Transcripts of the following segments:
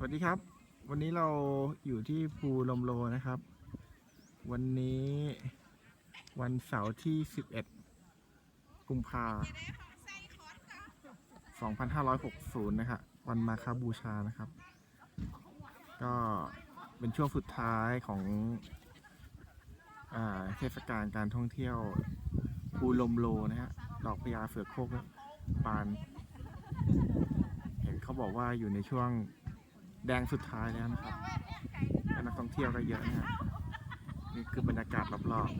สวัสดีครับ วันนี้เราอยู่ที่ภูลมโลนะครับ วันนี้วันเสาร์ที่ 11 กุมภา2560 นะครับ วันมาคาบูชานะครับ ก็เป็นช่วงสุดท้ายของอเทศกาลการท่องเที่ยวภูลมโลนะฮะ ดอกพญาเสือโคร่งปาน เห็นเขาบอกว่าอยู่ในช่วง แดงสุดท้ายแล้วนะครับและนักท่องเที่ยวก็เยอะนะฮะนี่คือบรรยากาศรอบๆ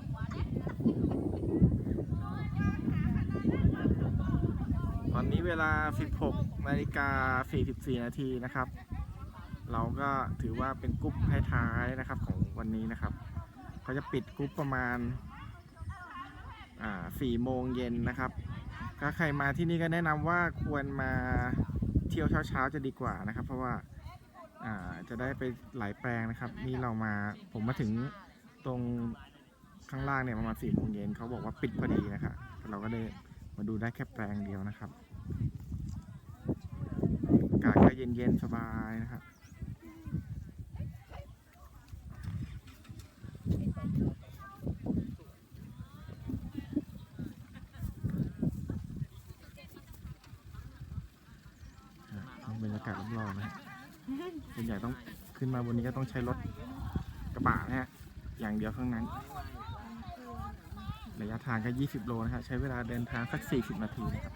ตอนนี้เวลา 16นาฬิกา 44 นาทีนะครับ เราก็ถือว่าเป็นกรุ๊ปท้ายๆนะครับของวันนี้นะครับเขาจะปิดกรุ๊ปประมาณอ่า4โมงเย็นนะครับถ้าใครมาที่นี่ก็แนะนำว่าควรมาเที่ยวเช้าๆจะดีกว่านะครับ เพราะว่า อ่าจะได้ไปหลายแปลงนะครับ นี่เรามาผมมาถึงตรงข้างล่างเนี่ยประมาณสี่โมงเย็นเขาบอกว่าปิดพอดีนะครับเราก็ได้มาดูได้แค่แปลงเดียวนะครับอากาศก็เย็นๆสบายนะครับอ่าบรรยากาศรอบๆนะฮะ ส่วนใหญ่ต้องขึ้นมาบนนี้ก็ต้องใช้รถกระบะนะฮะ อย่างเดียวเท่านั้น ระยะทางก็ 20 โลนะฮะใช้เวลาเดินทางสัก 40 นาทีนะครับ